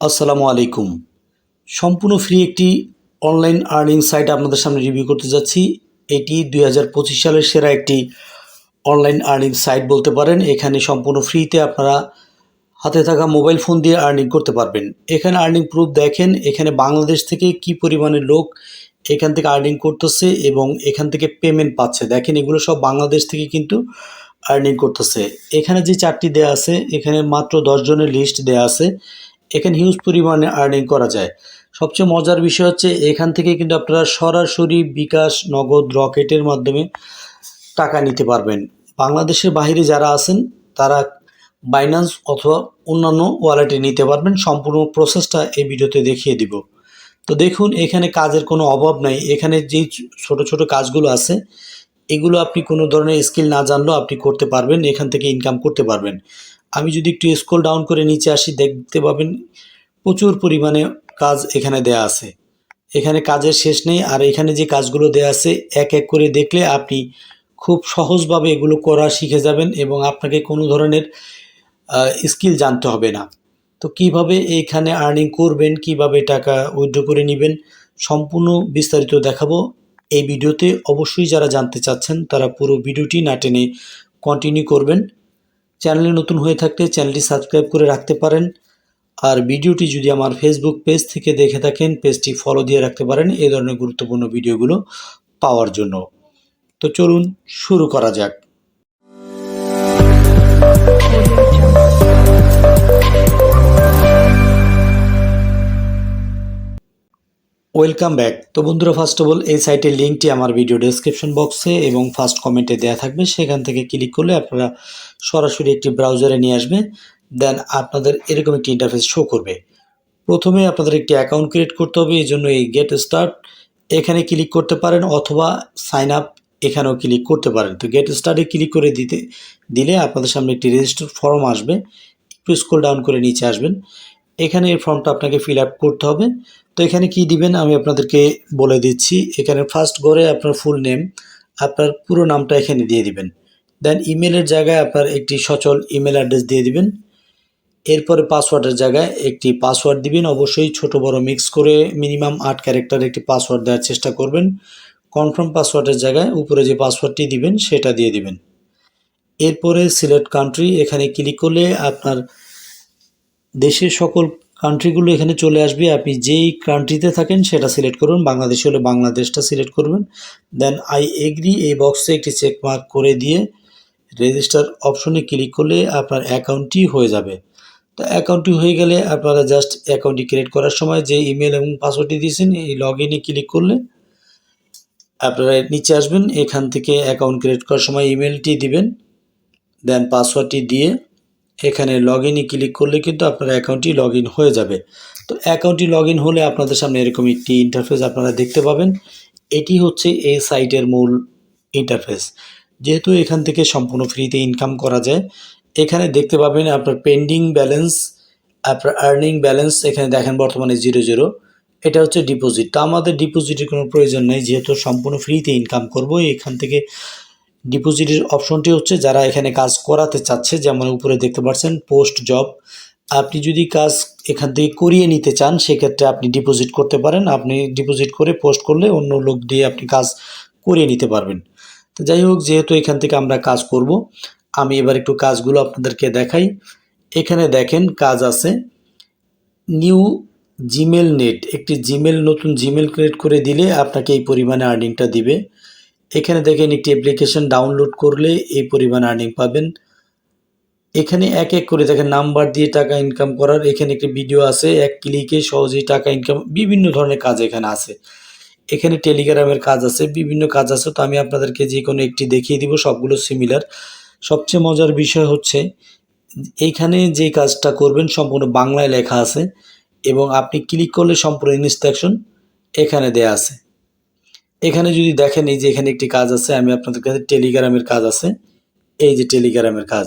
আসসালামু আলাইকুম। সম্পূর্ণ ফ্রি একটি অনলাইন আর্নিং সাইট আপনাদের সামনে রিভিউ করতে যাচ্ছি। এটি দুই হাজার পঁচিশ সালের সেরা একটি অনলাইন আর্নিং সাইট বলতে পারেন। এখানে সম্পূর্ণ ফ্রিতে আপনারা হাতে থাকা মোবাইল ফোন দিয়ে আর্নিং করতে পারবেন। এখানে আর্নিং প্রুফ দেখেন, এখানে বাংলাদেশ থেকে কি পরিমাণে লোক এখান থেকে আর্নিং করতেছে এবং এখান থেকে পেমেন্ট পাচ্ছে। দেখেন, এগুলো সব বাংলাদেশ থেকে কিন্তু আর্নিং করতেছে। এখানে যে চারটি দেয়া আছে, এখানে মাত্র দশজনের লিস্ট দেয়া আছে। এখানে হিউজ পরিমাণে আর্নিং করা যায়। সবচেয়ে মজার বিষয় হচ্ছে, এখান থেকে কিন্তু আপনারা সরাসরি বিকাশ নগদ রকেটের মাধ্যমে টাকা নিতে পারবেন। বাংলাদেশের বাইরে যারা আছেন, তারা বাইন্যান্স অথবা অন্যান্য ওয়ালেটে নিতে পারবেন। সম্পূর্ণ প্রসেসটা এই ভিডিওতে দেখিয়ে দিব। তো দেখুন, এখানে কাজের কোনো অভাব নাই। এখানে যেই ছোট ছোট কাজগুলো আছে, এগুলো আপনি কোনো ধরনের স্কিল না জানলেও আপনি করতে পারবেন, এখান থেকে ইনকাম করতে পারবেন। আমি যদি একটু স্ক্রল ডাউন করে নিচে আসি, দেখতে পাবেন প্রচুর পরিমাণে কাজ এখানে দেয়া আছে। এখানে কাজের শেষ নেই, আর এখানে যে কাজগুলো দেয়া আছে, এক এক করে দেখলে আপনি খুব সহজভাবে এগুলো করা শিখে যাবেন এবং আপনাকে কোনো ধরনের স্কিল জানতে হবে না। তো কীভাবে এইখানে আর্নিং করবেন, কীভাবে টাকা উইথড্র করে নেবেন, সম্পূর্ণ বিস্তারিত দেখাবো। এই ভিডিওতে অবশ্যই যারা জানতে চাচ্ছেন, তারা পুরো ভিডিওটি না টেনে কন্টিনিউ করবেন। চ্যানেলে নতুন হয়ে থাকলে চ্যানেলটি সাবস্ক্রাইব করে রাখতে পারেন। আর ভিডিওটি যদি আমার ফেসবুক পেজ থেকে দেখে থাকেন পেজটি ফলো দিয়ে রাখতে পারেন এই ধরনের গুরুত্বপূর্ণ ভিডিওগুলো পাওয়ার জন্য। তো চলুন শুরু করা যাক। ওয়েলকাম ব্যাক তো বন্ধুরা ফার্স্ট অফ অল এই সাইটের লিঙ্কটি আমার ভিডিও ডেসক্রিপশন বক্সে এবং ফার্স্ট কমেন্টে দেওয়া থাকবে। সেখান থেকে ক্লিক করলে আপনারা সরাসরি একটি ব্রাউজারে নিয়ে আসবে। দেন আপনাদের এরকম একটি ইন্টারফেস শো করবে। প্রথমে আপনাদের একটি অ্যাকাউন্ট ক্রিয়েট করতে হবে, এই জন্য এই গেট স্টার্ট এখানে ক্লিক করতে পারেন অথবা সাইন আপ এখানেও ক্লিক করতে পারেন। তো গেট স্টার্টে ক্লিক করে দিতে, দিলে আপনাদের সামনে একটি রেজিস্টার ফর্ম আসবে। একটু স্ক্রল ডাউন করে নিচে আসবেন। এখানে এই ফর্মটা আপনাকে ফিল আপ করতে হবে। তো এখানে কি দিবেন আমি আপনাদেরকে বলে দিচ্ছি। এখানে ফার্স্ট ঘরে আপনার ফুল নেম আপনার পুরো নামটা এখানে দিয়ে দিবেন। দেন ইমেলের জায়গায় আপনার একটি সচল ইমেল অ্যাড্রেস দিয়ে দিবেন। এরপরে পাসওয়ার্ডের জায়গায় একটি পাসওয়ার্ড দিবেন। অবশ্যই ছোট বড় মিক্স করে মিনিমাম আট ক্যারেক্টার একটি পাসওয়ার্ড দেওয়ার চেষ্টা করবেন। কনফার্ম পাসওয়ার্ডের জায়গায় উপরে যে পাসওয়ার্ডটি দিবেন, সেটা দিয়ে দিবেন। এরপরে সিলেক্ট কান্ট্রি এখানে ক্লিক করলে আপনার দেশের সকল কান্ট্রিগুলো এখানে চলে আসবে, আপনি যেই কান্ট্রিতে থাকেন সেটা সিলেক্ট করুন, বাংলাদেশ হলে বাংলাদেশটা সিলেক্ট করবেন। দেন আই এগ্রি এই বক্সে একটি চেক মার্ক করে দিয়ে রেজিস্টার অপশনে ক্লিক করলে আপনার অ্যাকাউন্টটি হয়ে যাবে। তো অ্যাকাউন্টটি হয়ে গেলে আপনারা জাস্ট অ্যাকাউন্টটি ক্রিয়েট করার সময় যে ইমেল এবং পাসওয়ার্ডটি দিয়েছেন, এই লগ ইনে ক্লিক করলে আপনারা নিচে আসবেন, এখান থেকে অ্যাকাউন্ট ক্রিয়েট করার সময় ইমেলটি দিবেন দেন পাসওয়ার্ডটি দিয়ে এখানে লগ ইনে ক্লিক করলে কিন্তু আপনার অ্যাকাউন্টটি লগ হয়ে যাবে। তো অ্যাকাউন্টটি লগ হলে আপনাদের সামনে এরকম একটি ইন্টারফেস আপনারা দেখতে পাবেন। এটি হচ্ছে এই সাইটের মূল ইন্টারফেস যেহেতু এখান থেকে সম্পূর্ণ ফ্রিতে ইনকাম করা যায়, এখানে দেখতে পাবেন আপনার পেন্ডিং ব্যালেন্স আপনার আর্নিং ব্যালেন্স এখানে দেখেন বর্তমানে জিরো জিরো এটা হচ্ছে ডিপোজিট তো আমাদের ডিপোজিটের কোনো প্রয়োজন নেই, যেহেতু সম্পূর্ণ ফ্রিতে ইনকাম করব, এখান থেকে ডিপোজিটের অপশনটি হচ্ছে যারা এখানে কাজ করাতে চাচ্ছে, যেমন উপরে দেখতে পাচ্ছেন পোস্ট জব আপনি যদি কাজ এখান থেকে করিয়ে নিতে চান, সেক্ষেত্রে আপনি ডিপোজিট করতে পারেন। আপনি ডিপোজিট করে পোস্ট করলে অন্য লোক দিয়ে আপনি কাজ করিয়ে নিতে পারবেন। তো যাই হোক, যেহেতু এখান থেকে আমরা কাজ করব, আমি এবার একটু কাজগুলো আপনাদেরকে দেখাই। এখানে দেখেন, কাজ আছে। নিউ জিমেল নেট একটি জিমেল নতুন জিমেল ক্রিয়েট করে দিলে আপনাকে এই পরিমাণে আর্নিংটা দিবে। এখানে দেখেন একটি অ্যাপ্লিকেশন ডাউনলোড করলে এই পরিমাণ আর্নিং পাবেন। এখানে এক এক করে দেখেন নাম্বার দিয়ে টাকা ইনকাম করার এখানে একটি ভিডিও আছে, এক ক্লিকে সহজেই টাকা ইনকাম বিভিন্ন ধরনের কাজ এখানে আছে। এখানে টেলিগ্রামের কাজ আছে, বিভিন্ন কাজ আছে, তো আমি আপনাদেরকে যে কোনো একটি দেখিয়ে দিব, সবগুলো সিমিলার সবচেয়ে মজার বিষয় হচ্ছে, এইখানে যে কাজটা করবেন, সম্পূর্ণ বাংলায় লেখা আছে এবং আপনি ক্লিক করলে সম্পূর্ণ ইনস্ট্রাকশন এখানে দেয়া আছে। এখানে যদি দেখেন, এই যে এখানে একটি কাজ আছে, আমি আপনাদের কাছে টেলিগ্রামের কাজ আছে। এই যে টেলিগ্রামের কাজ।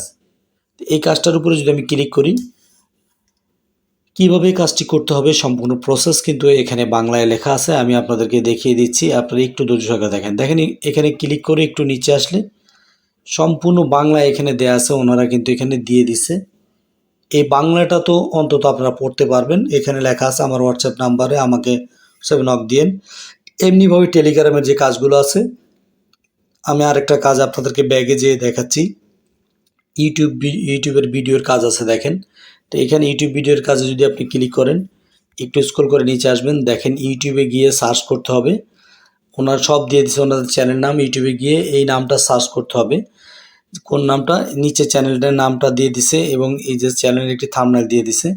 এই কাজটার উপরে যদি আমি ক্লিক করি, কীভাবে কাজটি করতে হবে সম্পূর্ণ প্রসেস কিন্তু এখানে বাংলায় লেখা আছে, আমি আপনাদেরকে দেখিয়ে দিচ্ছি। আপনারা একটু ধৈর্য সহকারে দেখেন। দেখেন, এখানে ক্লিক করে একটু নিচে আসলে সম্পূর্ণ বাংলা এখানে দেয়া আছে, ওনারা কিন্তু এখানে দিয়ে দিছে। এই বাংলাটা তো অন্তত আপনারা পড়তে পারবেন। এখানে লেখা আছে, আমার হোয়াটসঅ্যাপ নাম্বারে আমাকে হোয়াটসঅ্যাপে নক দিয়েন। এমনিভাবে টেলিগ্রামের যে কাজগুলো আছে, আমি আরেকটা কাজ আপনাদেরকে ব্যাগে যেয়ে দেখাচ্ছি। ইউটিউব ইউটিউবের ভিডিওর কাজ আছে দেখেন। তো এখানে ইউটিউব ভিডিওর কাজে যদি আপনি ক্লিক করেন, একটু স্ক্রল করে নিচে আসবেন। দেখেন ইউটিউবে গিয়ে সার্চ করতে হবে। ওনার সব দিয়ে দিচ্ছে ওনাদের চ্যানেল নাম। ইউটিউবে গিয়ে এই নামটা সার্চ করতে হবে। কোন নামটা? নিচে চ্যানেলটার নামটা দিয়ে দিছে এবং এই যে চ্যানেলের একটি থামনাইল দিয়ে দিছে।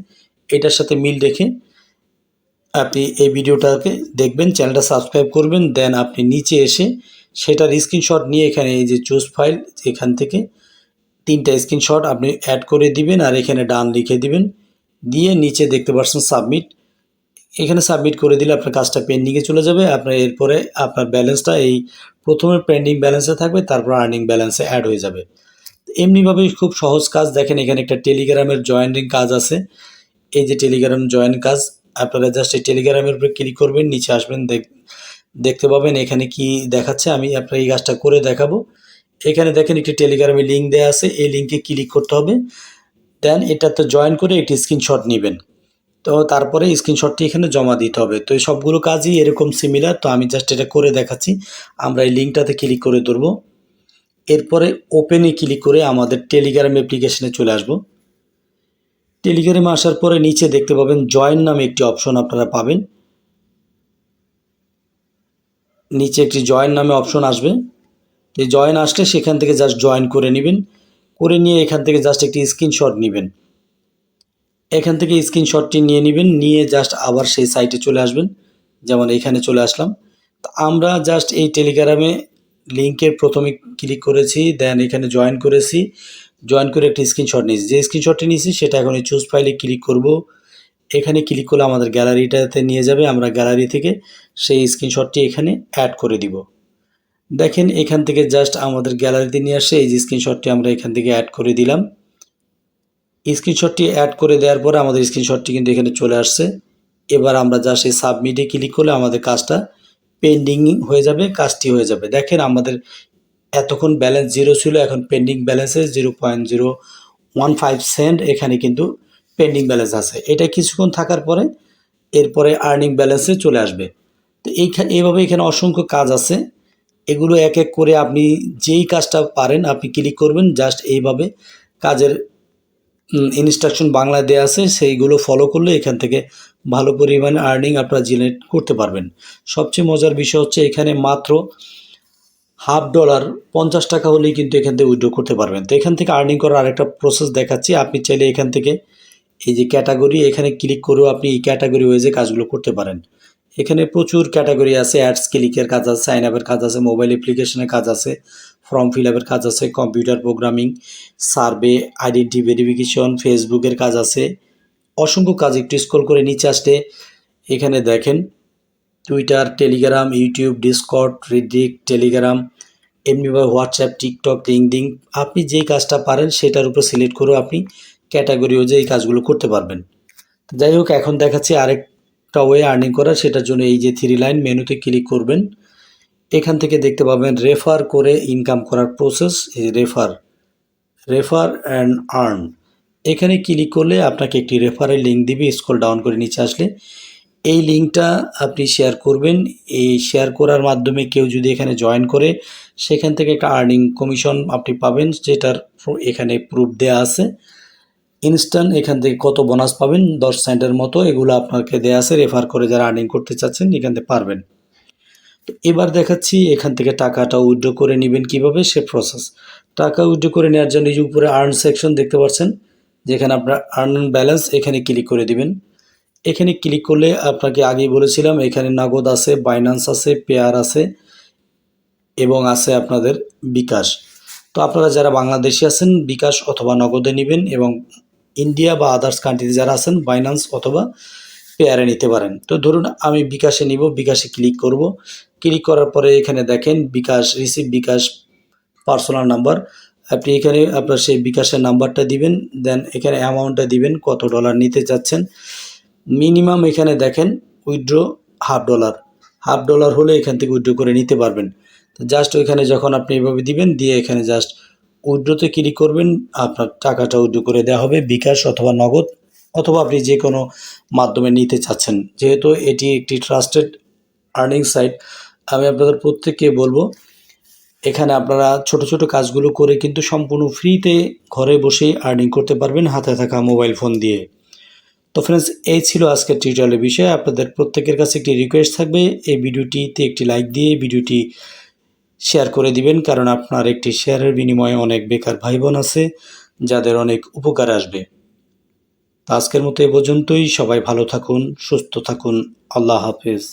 এটার সাথে মিল রেখে আপনি এই ভিডিওটাকে দেখবেন, চ্যানেলটা সাবস্ক্রাইব করবেন, দেন আপনি নিচে এসে সেটার স্ক্রিনশট নিয়ে এখানে এই যে চুজ ফাইল এখান থেকে তিনটা স্ক্রিনশট আপনি অ্যাড করে দিবেন আর এখানে ডান লিখে দিবেন। দিয়ে নিচে দেখতে পাচ্ছেন সাবমিট এখানে সাবমিট করে দিলে আপনার কাজটা পেন্ডিংয়ে চলে যাবে। আপনার এরপরে আপনার ব্যালেন্সটা এই প্রথমে পেন্ডিং ব্যালেন্সে থাকবে, তারপর আর্নিং ব্যালেন্সে অ্যাড হয়ে যাবে। এমনিভাবেই খুব সহজ কাজ। দেখেন এখানে একটা টেলিগ্রামের জয়েনিং কাজ আছে। এই যে টেলিগ্রাম জয়েন কাজ আপনারা জাস্ট এই টেলিগ্রামের উপরে ক্লিক করবেন, নিচে আসবেন, দেখ, দেখতে পাবেন এখানে কি দেখাচ্ছে, আমি আপনার এই কাজটা করে দেখাবো। এখানে দেখেন একটি টেলিগ্রামে লিঙ্ক দেওয়া আছে, এই লিঙ্কে ক্লিক করতে হবে। দেন এটাতে জয়েন করে একটি স্ক্রিনশট নেবেন। তো তারপরে স্ক্রিনশটটি এখানে জমা দিতে হবে। তো এই সবগুলো কাজই এরকম সিমিলার তো আমি জাস্ট এটা করে দেখাচ্ছি। আমরা এই লিঙ্কটাতে ক্লিক করে ধরবো। এরপরে ওপেনে ক্লিক করে আমাদের টেলিগ্রাম অ্যাপ্লিকেশনে চলে আসব। টেলিগ্রামে আসার পরে নিচে দেখতে পাবেন জয়েন নামে একটি অপশন আপনারা পাবেন। নিচে একটি জয়েন নামে অপশন আসবে। তো জয়েন আসলে সেখান থেকে জাস্ট জয়েন করে নেবেন। করে নিয়ে এখান থেকে জাস্ট একটি স্ক্রিনশট নেবেন। এখান থেকে স্ক্রিনশটটি নিয়ে নেবেন, নিয়ে জাস্ট আবার সেই সাইটে চলে আসবেন। যেমন এখানে চলে আসলাম। তো আমরা জাস্ট এই টেলিগ্রামে লিঙ্কের প্রথমে ক্লিক করেছি, দেন এখানে জয়েন করেছি। জয়েন করে একটি স্ক্রিনশট নিয়েছি। যে স্ক্রিনশটটি নিয়েছি, সেটা এখন এই চুজ ফাইলে ক্লিক করব। এখানে ক্লিক করলে আমাদের গ্যালারিটাতে নিয়ে যাবে। আমরা গ্যালারি থেকে সেই স্ক্রিনশটটি এখানে অ্যাড করে দিব। দেখেন, এখান থেকে জাস্ট আমাদের গ্যালারিতে নিয়ে আসে। এই যে স্ক্রিনশটটি আমরা এখান থেকে অ্যাড করে দিলাম। স্ক্রিনশটটি অ্যাড করে দেওয়ার পরে আমাদের স্ক্রিনশটটি কিন্তু এখানে চলে আসছে। এবার আমরা জাস্ট এই সাবমিটে ক্লিক করলে আমাদের কাজটা পেন্ডিং হয়ে যাবে, কাজটি হয়ে যাবে। দেখেন, আমাদের এতক্ষণ ব্যালেন্স জিরো ছিল, এখন পেন্ডিং ব্যালেন্সে zero point zero one five cent এখানে কিন্তু পেন্ডিং ব্যালেন্স আছে। এটা কিছুক্ষণ থাকার পরে, এরপরে আর্নিং ব্যালেন্সে চলে আসবে। তো এইখানে এইভাবে এখানে অসংখ্য কাজ আছে। এগুলো এক এক করে আপনি যেই কাজটা পারেন, আপনি ক্লিক করবেন জাস্ট এইভাবে কাজের ইনস্ট্রাকশন বাংলা দেওয়া আছে, সেইগুলো ফলো করলে এখান থেকে ভালো পরিমাণে আর্নিং আপনারা জেনারেট করতে পারবেন। সবচেয়ে মজার বিষয় হচ্ছে এখানে মাত্র হাফ ডলার পঞ্চাশ টাকা হলেই কিন্তু এখান থেকে উইড্রো করতে পারবেন। তো এখান থেকে আর্নিং করার আরেকটা প্রসেস দেখাচ্ছি। আপনি চাইলে এখান থেকে এই যে ক্যাটাগরি এখানে ক্লিক করেও আপনি এই ক্যাটাগরি ওয়েজে কাজগুলো করতে পারেন। এখানে প্রচুর ক্যাটাগরি আছে অ্যাডস ক্লিকের কাজ আছে সাইন আপের কাজ আছে মোবাইল অ্যাপ্লিকেশনের কাজ আছে ফর্ম ফিল আপের কাজ আছে computer programming survey identity verification ফেসবুকের কাজ আছে। অসংখ্য কাজ, একটু স্ক্রল করে নিচে আসলে এখানে দেখেন Twitter Telegram YouTube Discord Reddit Telegram এমনিভাবে হোয়াটসঅ্যাপ টিকটক লিঙ্কডিং আপনি যেই কাজটা পারেন সেটার উপর সিলেক্ট করেও আপনি ক্যাটাগরি যে এই কাজগুলো করতে পারবেন। যাই হোক, এখন দেখাচ্ছি আরেকটা ওয়ে আর্নিং করার, সেটার জন্য এই যে থ্রি লাইন মেনুতে ক্লিক করবেন। এখান থেকে দেখতে পাবেন রেফার করে ইনকাম করার process refer refer and earn এখানে ক্লিক করলে আপনাকে একটি রেফারের লিঙ্ক দিবে স্ক্রল ডাউন করে নিচে আসলে। এই লিঙ্কটা আপনি শেয়ার করবেন। এই শেয়ার করার মাধ্যমে কেউ যদি এখানে জয়েন করে, সেখান থেকে একটা আর্নিং কমিশন আপনি পাবেন, যেটার এখানে প্রুফ দেওয়া আছে। ইনস্ট্যান্ট এখান থেকে কত বোনাস পাবেন, দশ সেন্টের মতো, এগুলো আপনাকে দেওয়া আছে রেফার করে যারা আর্নিং করতে চাচ্ছেন, এখান থেকে পারবেন। তো এবার দেখাচ্ছি, এখান থেকে টাকাটা উইথড্র করে নেবেন কীভাবে, সে প্রসেস টাকা উইথড্র করে নেওয়ার জন্য এই উপরে আর্ন সেকশন দেখতে পাচ্ছেন, যেখানে আপনার আর্ন ব্যালেন্স এখানে ক্লিক করে দিবেন। এখানে ক্লিক করলে আপনাকে আগেই বলেছিলাম, এখানে নগদ আছে বাইন্যান্স আছে পেয়ার আছে এবং আছে আপনাদের বিকাশ। তো আপনারা যারা বাংলাদেশি আছেন, বিকাশ অথবা নগদে নেবেন এবং ইন্ডিয়া বা আদার্স কান্ট্রিতে যারা আছেন বাইন্যান্স অথবা পেয়ারে নিতে পারেন। তো ধরুন আমি বিকাশে নিব, বিকাশে ক্লিক করব। ক্লিক করার পরে এখানে দেখেন bKash receive bKash personal number আপনি এখানে আপনার সেই বিকাশের নাম্বারটা দিবেন দেন এখানে অ্যামাউন্টটা দিবেন, কত ডলার নিতে চাচ্ছেন। মিনিমাম এখানে দেখেন withdraw half dollar. Half dollar হলে এখান থেকে উইড্রো করে নিতে পারবেন। তো জাস্ট ওইখানে যখন আপনি এভাবে দিবেন, দিয়ে এখানে জাস্ট উইড্রোতে ক্লিক করবেন, আপনার টাকাটা উইড্রো করে দেওয়া হবে বিকাশ অথবা নগদ, অথবা আপনি যে কোনো মাধ্যমে নিতে চাচ্ছেন। যেহেতু এটি একটি ট্রাস্টেড আর্নিং সাইট আমি আপনাদের প্রত্যেককে বলব, এখানে আপনারা ছোট ছোট কাজগুলো করে কিন্তু সম্পূর্ণ ফ্রিতে ঘরে বসেই আর্নিং করতে পারবেন হাতে থাকা মোবাইল ফোন দিয়ে। তো ফ্রেন্ডস এই ছিল আজকের টিউটোরিয়ালের বিষয়ে। আপনাদের প্রত্যেকের কাছে একটি রিকোয়েস্ট থাকবে। এই ভিডিওটিতে একটি লাইক দিয়ে ভিডিওটি শেয়ার করে দিবেন, কারণ আপনার একটি শেয়ারের বিনিময়ে অনেক বেকার ভাই বোন আছে, যাদের অনেক উপকার আসবে। আজকের মতো এ পর্যন্তই। সবাই ভালো থাকুন, সুস্থ থাকুন। আল্লাহ হাফেজ।